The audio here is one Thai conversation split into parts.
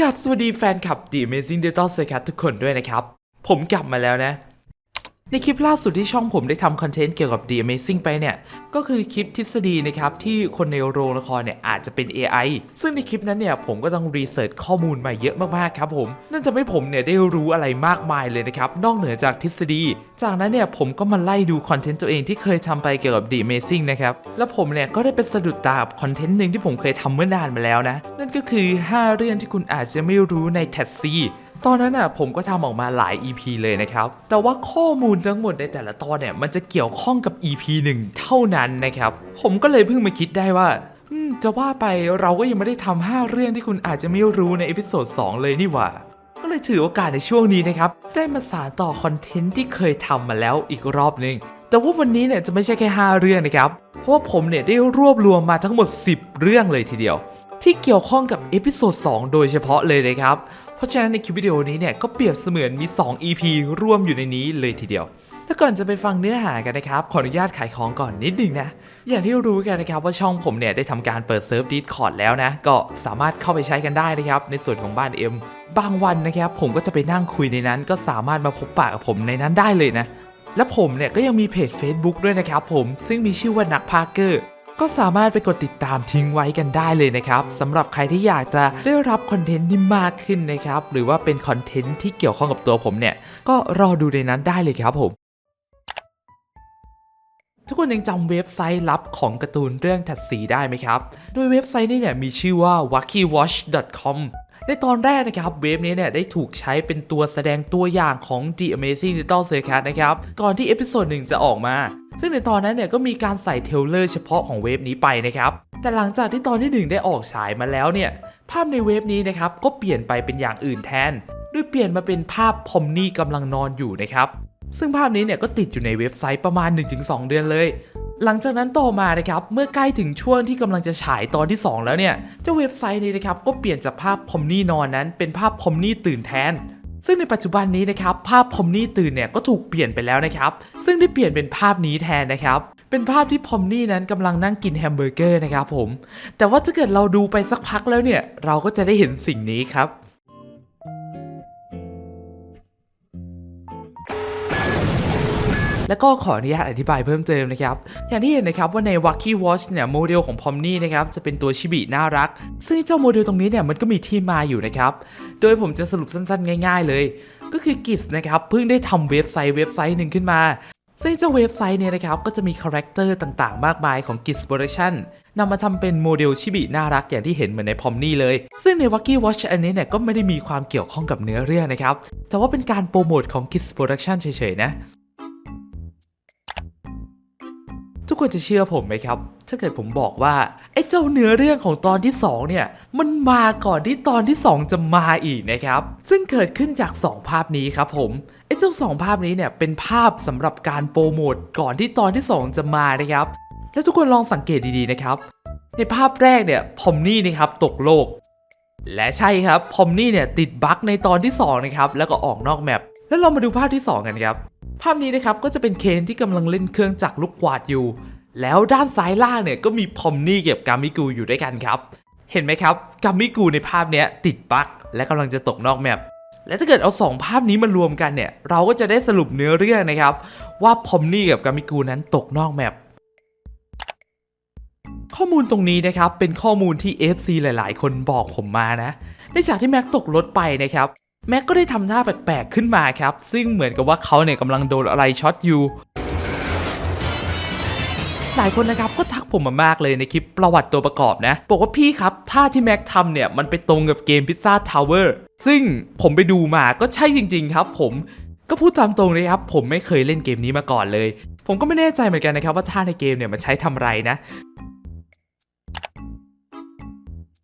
กับสวัสดีแฟนคลับ The Amazing Digital Circus ทุกคนด้วยนะครับ ผมกลับมาแล้วนะ ในคลิปล่าสุดที่ช่องผมได้ทำคอนเทนต์เกี่ยวกับ The Amazing ไปเนี่ย ก็คือคลิปทฤษฎีนะครับ ที่คนในโรงละครเนี่ยอาจจะเป็น AI ซึ่งในคลิปนั้นเนี่ยผมก็ต้องรีเสิร์ชข้อมูลมาเยอะมากๆครับผมนั่นจะไม่ผมเนี่ยได้รู้อะไรมากมายเลยนะครับ นอกเหนือจากทฤษฎี จากนั้นเนี่ยผมก็มาไล่ดูคอนเทนต์ตัวเองที่เคยทำไปเกี่ยวกับ The Amazing นะครับ แล้วผมเนี่ยก็ได้ไปสะดุดตากับคอนเทนต์หนึ่งที่ผมเคยทำเมื่อนานมาแล้วนะ นั่นก็คือ 5 เรื่องที่คุณอาจจะไม่รู้ในแท็ซี ตอนนั้นอะผมก็ทำออกมาหลาย EP เลยนะครับ แต่ว่าข้อมูลทั้งหมดในแต่ละตอนเนี่ยมันจะเกี่ยวข้องกับ EP หนึ่งเท่านั้นนะครับ ผมก็เลยเพิ่งมาคิดได้ว่าจะว่าไปเราก็ยังไม่ได้ทำ5เรื่องที่คุณอาจจะไม่รู้ในเอพิโซด2เลยนี่หว่า ก็เลยถือโอกาสในช่วงนี้นะครับ ได้มาสานต่อคอนเทนต์ที่เคยทำมาแล้วอีกรอบหนึง แต่ว่าวันนี้เนี่ยจะไม่ใช่แค่ 5 เรื่องนะครับ เพราะว่าผมเนี่ยได้รวบรวมมาทั้งหมด 10 เรื่องเลยทีเดียว ที่เกี่ยวข้องกับเอพิโซด2โดยเฉพาะเลยนะครับ เพราะฉะนั้นในคลิปวิดีโอนี้เนี่ยก็เปรียบเสมือนมี 2 EP ร่วมอยู่ในนี้เลยทีเดียวแล้วก่อนจะไปฟังเนื้อหากันนะครับ ขออนุญาตขายของก่อนนิดนึงนะ อย่างที่รู้กันนะครับว่าช่องผมเนี่ยได้ทำการเปิดเซิร์ฟดีคอร์ดแล้วนะ ก็สามารถเข้าไปใช้กันได้นะครับ ในส่วนของบ้านเอ็ม บางวันนะครับผมก็จะไปนั่งคุยในนั้น ก็สามารถมาพบปะกับผมในนั้นได้เลยนะ และผมเนี่ยก็ยังมีเพจ Facebook ด้วยนะครับผม ซึ่งมีชื่อว่านักพาร์เกอร์ ก็สามารถไปกดติดตามทิ้งไว้กันได้เลยนะครับสำหรับใครที่อยากจะได้รับคอนเทนต์ที่มากขึ้นนะครับหรือว่าเป็นคอนเทนต์ที่เกี่ยวข้องกับตัวผมเนี่ยก็รอดูในนั้นได้เลยครับผมทุกคนยังจำเว็บไซต์ลับของการ์ตูนเรื่องถัดสีได้ไหมครับ โดยเว็บไซต์นี้เนี่ยมีชื่อว่า wackywatch.com ในตอนแรกนะครับเว็บนี้เนี่ยได้ถูกใช้เป็นตัวแสดงตัวอย่างของ The Amazing Digital Circus นะครับ ก่อนที่เอพิโซดหนึ่งจะออกมา ซึ่งในตอนนั้นเนี่ยก็มีการใส่เทลเลอร์เฉพาะของเว็บนี้ไปนะครับ แต่หลังจากที่ตอนที่หนึ่งได้ออกฉายมาแล้วเนี่ย ภาพในเว็บนี้นะครับก็เปลี่ยนไปเป็นอย่างอื่นแทนโดยเปลี่ยนมาเป็นภาพพอมนี่กำลังนอนอยู่นะครับซึ่งภาพนี้เนี่ยก็ติดอยู่ในเว็บไซต์ประมาณ 1-2 เดือนเลย หลังจากนั้นต่อมานะครับ เมื่อใกล้ถึงช่วงที่กำลังจะฉายตอนที่ 2 แล้วเนี่ย เจ้าเว็บไซต์นี้นะครับก็เปลี่ยนจากภาพพอมนี่นอนนั้น เป็นภาพพอมนี่ตื่นแทน ซึ่งในปัจจุบันนี้นะครับภาพพอมนี่ตื่นเนี่ยก็ถูกเปลี่ยนไปแล้วนะครับ ซึ่งได้เปลี่ยนเป็นภาพนี้แทนนะครับเป็นภาพที่พอมนี่นั้นกำลังนั่งกินแฮมเบอร์เกอร์นะครับผม แต่ว่าถ้าเกิดเราดูไปสักพักแล้วเนี่ย เราก็จะได้เห็นสิ่งนี้ครับ แล้วก็ขออนุญาตอธิบายเพิ่มเติมนะครับ อย่างที่เห็นนะครับว่าใน Wacky Watch เนี่ยโมเดลของพอมนี่นะครับจะเป็นตัวชิบิน่ารัก ซึ่งเจ้าโมเดลตรงนี้เนี่ยมันก็มีที่มาอยู่นะครับ โดยผมจะสรุปสั้นๆ ง่าย ๆ เลย ก็คือกิสนะครับเพิ่งได้ทำเว็บไซต์เว็บไซต์หนึ่งขึ้นมาซึ่งเจ้าเว็บไซต์เนี่ยนะครับก็จะมีคาแรคเตอร์ต่างๆ มากมายของ g i s p o r a t i o n นำมาทำเป็นโมเดลชิบิน่ารักอย่างที่เห็นเหมือนในพอมนี่เลย ซึ่งใน Wacky Watch อันนี้เนี่ยก็ไม่ได้มีความเกี่ยวข้องกับเนื้อเรื่องนะครับแต่ว่าเป็นการโปรโมทของ g i s p o r a t i o n เฉยๆนะ ทุกคนจะเชื่อผมไหมครับ ถ้าเกิดผมบอกว่าไอ้เจ้าเนื้อเรื่องของตอนที่ 2 เนี่ย มันมาก่อนที่ตอนที่ 2 จะมาอีกนะครับ ซึ่งเกิดขึ้นจาก 2 ภาพนี้ครับผมไอ้เจ้า 2 ภาพนี้เนี่ยเป็นภาพสำหรับการโปรโมทก่อนที่ตอนที่ 2 จะมานะครับ แล้วทุกคนลองสังเกตดีๆนะครับ ในภาพแรกเนี่ยพอมนี่นะครับตกโลก และใช่ครับพอมนี่เนี่ยติดบั๊กในตอนที่2นะครับแล้วก็ออกนอกแมปแล้วเรามาดูภาพที่ 2 กันครับ ภาพนี้นะครับก็จะเป็นเคนที่กำลังเล่นเครื่องจักรลูกกวาดอยู่ แล้วด้านซ้ายล่างเนี่ยก็มีพอมนี่เก็บกามิกูอยู่ด้วยกันครับ เห็นไหมครับกามิกูในภาพเนี้ยติดบั๊กและกำลังจะตกนอกแมปและถ้าเกิดเอาสองภาพนี้มารวมกันเนี่ยเราก็จะได้สรุปเนื้อเรื่องนะครับ ว่าพอมนี่กับกามิกูนั้นตกนอกแมปข้อมูลตรงนี้นะครับเป็นข้อมูลที่ FC หลาย ๆ คนบอกผมมานะในฉากที่แม็กตกรถไปนะครับ แม็กก็ได้ทำท่าแปลกๆขึ้นมาครับ ซึ่งเหมือนกับว่าเขาเนี่ยกำลังโดนอะไรช็อตอยู่หลายคนนะครับก็ทักผมมามากเลยในคลิปประวัติตัวประกอบนะ บอกว่าพี่ครับท่าที่แม็กทำเนี่ยมันไปตรงกับเกมพิซซ่าทาวเวอร์ซึ่งผมไปดูมาก็ใช่จริง ๆ ครับ ผมก็พูดตามตรงเลยครับ ผมไม่เคยเล่นเกมนี้มาก่อนเลย ผมก็ไม่แน่ใจเหมือนกันนะครับว่าท่าในเกมเนี่ยมันใช้ทำไรนะ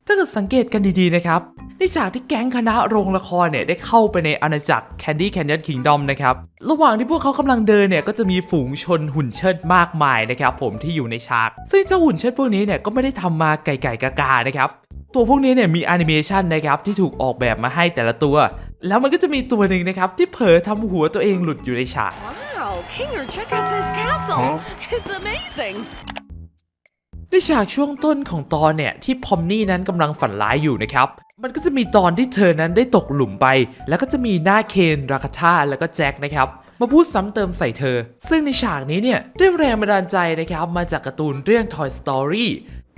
ถ้าเกิดสังเกตกันดีๆนะครับ ในฉากที่แก๊งคณะโรงละครเนี่ยได้เข้าไปในอาณาจักร Candy Canyon Kingdom นะครับ ระหว่างที่พวกเขากำลังเดินเนี่ยก็จะมีฝูงชนหุ่นเชิดมากมายนะครับผมที่อยู่ในฉาก ซึ่งเจ้าหุ่นเชิดพวกนี้เนี่ยก็ไม่ได้ทำมาไก่ๆกาๆนะครับตัวพวกนี้เนี่ยมีแอนิเมชันนะครับที่ถูกออกแบบมาให้แต่ละตัว แล้วมันก็จะมีตัวหนึ่งนะครับที่เผลอทำหัวตัวเองหลุดอยู่ในฉาก Wow, Kinger, check out this castle. It's amazing. ในฉากช่วงต้นของตอนเนี่ยที่พอมนี่นั้นกำลังฝันร้ายอยู่นะครับ มันก็จะมีตอนที่เธอนั้นได้ตกหลุมไป แล้วก็จะมีหน้าเคนราคาธาแล้วก็แจ็คนะครับมาพูดซ้ำเติมใส่เธอ ซึ่งในฉากนี้เนี่ยได้แรงบันดาลใจนะครับมาจากการ์ตูนเรื่อง Toy Story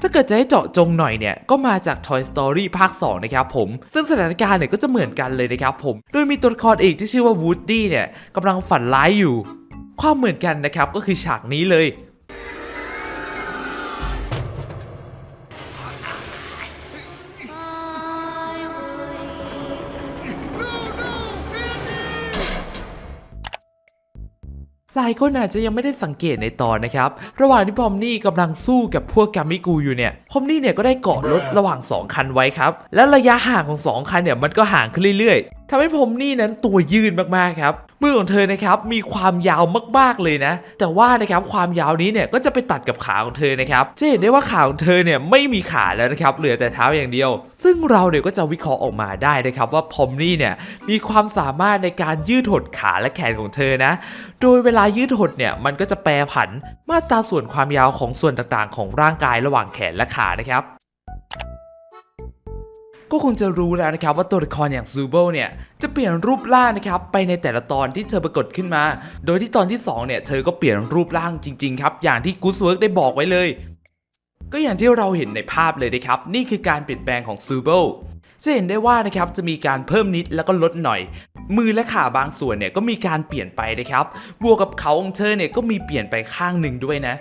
ถ้าเกิดจะให้เจาะจงหน่อยเนี่ย ก็มาจาก Toy Story ภาค 2 นะครับผม ซึ่งสถานการณ์เนี่ยก็จะเหมือนกันเลยนะครับผม โดยมีตัวละครเอกที่ชื่อว่า Woody เนี่ยกำลังฝันร้ายอยู่ ความเหมือนกันนะครับก็คือฉากนี้เลย หลายคนอาจจะยังไม่ได้สังเกตในตอนนะครับ ระหว่างที่พอมนี่กำลังสู้กับพวกกามิกูอยู่เนี่ย พอมนี่เนี่ยก็ได้เกาะรถระหว่าง 2 คันไว้ครับ และระยะห่างของ 2 คันเนี่ยมันก็ห่างขึ้นเรื่อย ทำให้พอมนี่นั้นตัวยืนมากๆครับมือของเธอนะครับมีความยาวมากๆเลยนะ แต่ว่านะครับความยาวนี้เนี่ยก็จะไปตัดกับขาของเธอนะครับจะเห็นได้ว่าขาของเธอเนี่ยไม่มีขาแล้วนะครับเหลือแต่เท้าอย่างเดียว ซึ่งเราเนี่ยก็จะวิเคราะห์ออกมาได้นะครับว่าพอมนี่เนี่ยมีความสามารถในการยืดหดขาและแขนของเธอนะ โดยเวลายืดหดเนี่ยมันก็จะแปรผันมาตราส่วนความยาวของส่วนต่างๆ ของร่างกายระหว่างแขนและขานะครับ ก็คงจะรู้แล้วนะครับว่าตัวละครอย่างซูเบิลเนี่ยจะเปลี่ยนรูปร่างนะครับไปในแต่ละตอนที่เธอปรากฏขึ้นมา โดยที่ตอนที่2เนี่ยเธอก็เปลี่ยนรูปร่างจริงๆครับอย่างที่กูสเวิร์กได้บอกไว้เลย ก็อย่างที่เราเห็นในภาพเลยนะครับนี่คือการเปลี่ยนแปลงของซูเบิลจะเห็นได้ว่านะครับจะมีการเพิ่มนิดแล้วก็ลดหน่อย มือและขาบางส่วนเนี่ยก็มีการเปลี่ยนไปนะครับบวกกับเขาของเธอเนี่ยก็มีเปลี่ยนไปข้างหนึ่งด้วยนะ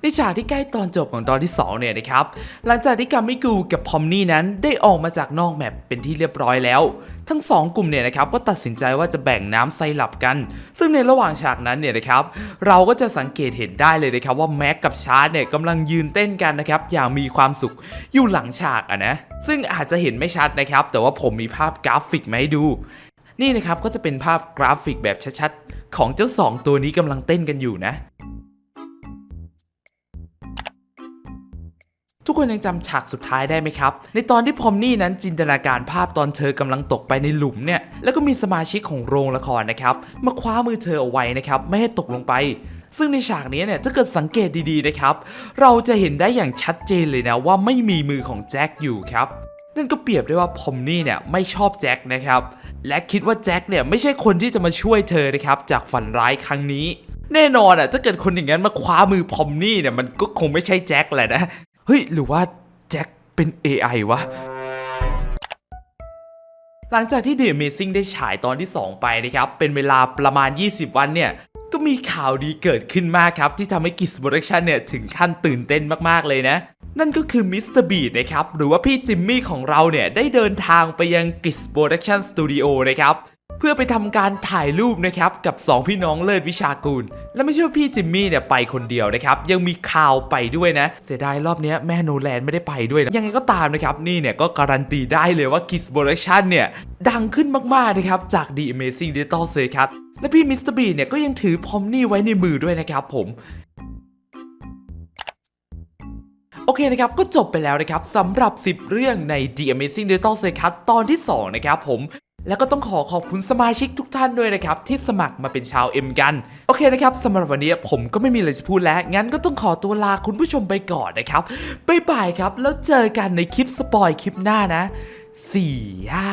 ในฉากที่ใกล้ตอนจบของตอนที่ 2 เนี่ยนะครับ หลังจากที่กามิกูกับพอมนี่นั้นได้ออกมาจากนอกแมปเป็นที่เรียบร้อยแล้ว ทั้ง 2 กลุ่มเนี่ยนะครับก็ตัดสินใจว่าจะแบ่งน้ำไซลับกัน ซึ่งในระหว่างฉากนั้นเนี่ยนะครับ เราก็จะสังเกตเห็นได้เลยนะครับว่าแม็กกับชาร์ดเนี่ยกำลังยืนเต้นกันนะครับอย่างมีความสุขอยู่หลังฉากอะนะซึ่งอาจจะเห็นไม่ชัดนะครับ แต่ว่าผมมีภาพกราฟิกมาให้ดู นี่นะครับก็จะเป็นภาพกราฟิกแบบชัดๆของเจ้าสองตัวนี้กำลังเต้นกันอยู่นะ ทุกคนยังจำฉากสุดท้ายได้ไหมครับ ในตอนที่พอมนี่นั้นจินตนาการภาพตอนเธอกำลังตกไปในหลุมเนี่ย แล้วก็มีสมาชิกของโรงละครนะครับ มาคว้ามือเธอเอาไว้นะครับ ไม่ให้ตกลงไป ซึ่งในฉากนี้เนี่ยถ้าเกิดสังเกตดีๆนะครับ เราจะเห็นได้อย่างชัดเจนเลยนะว่าไม่มีมือของแจ็คอยู่ครับนั่นก็เปรียบได้ว่าพอมนี่เนี่ยไม่ชอบแจ็คนะครับ และคิดว่าแจ็คเนี่ยไม่ใช่คนที่จะมาช่วยเธอนะครับจากฝันร้ายครั้งนี้ แน่นอนอะถ้าเกิดคนอย่างนั้นมาคว้ามือพอมนี่เนี่ยมันก็คงไม่ใช่แจ็คแหละนะ เฮ้ย หรือว่าแจ็คเป็น AI วะ หลังจากที่ The Amazing ได้ฉายตอนที่ 2 ไปนะครับ เป็นเวลาประมาณ 20 วันเนี่ยก็มีข่าวดีเกิดขึ้นมากครับ ที่ทำให้กิสโปรดักชันเนี่ย ถึงขั้นตื่นเต้นมากๆเลยนะ นั่นก็คือมิสเตอร์บีดนะครับ หรือว่าพี่จิมมี่ของเราเนี่ย ได้เดินทางไปยังกิสโปรดักชันสตูดิโอนะครับ พื่อไปทำการถ่ายรูปนะครับกับ 2 พี่น้องเลิศวิชากูล และไม่ใช่ว่าพี่จิมมี่เนี่ยไปคนเดียวนะครับยังมีข่าวไปด้วยนะ เสียดายรอบนี้แม่โนแลนไม่ได้ไปด้วยนะยังไงก็ตามนะครับนี่เนี่ยก็การันตีได้เลยว่า Kiss Production เนี่ยดังขึ้นมากๆนะครับจาก The Amazing Digital Circus และพี่มิสเตอร์บีเนี่ยก็ยังถือพอมนี่ไว้ในมือด้วยนะครับผมโอเคนะครับ ก็จบไปแล้วนะครับสำหรับ 10 เรื่องใน The Amazing Digital Circus ตอนที่ 2 นะครับผม แล้วก็ต้องขอขอบคุณสมาชิกทุกท่านด้วยนะครับ ที่สมัครมาเป็นชาวเอ็มกัน โอเคนะครับสำหรับวันนี้ผมก็ไม่มีอะไรจะพูดแล้ว งั้นก็ต้องขอตัวลาคุณผู้ชมไปก่อนนะครับบ๊ายบายครับ แล้วเจอกันในคลิปสปอยคลิปหน้านะสี่ห้า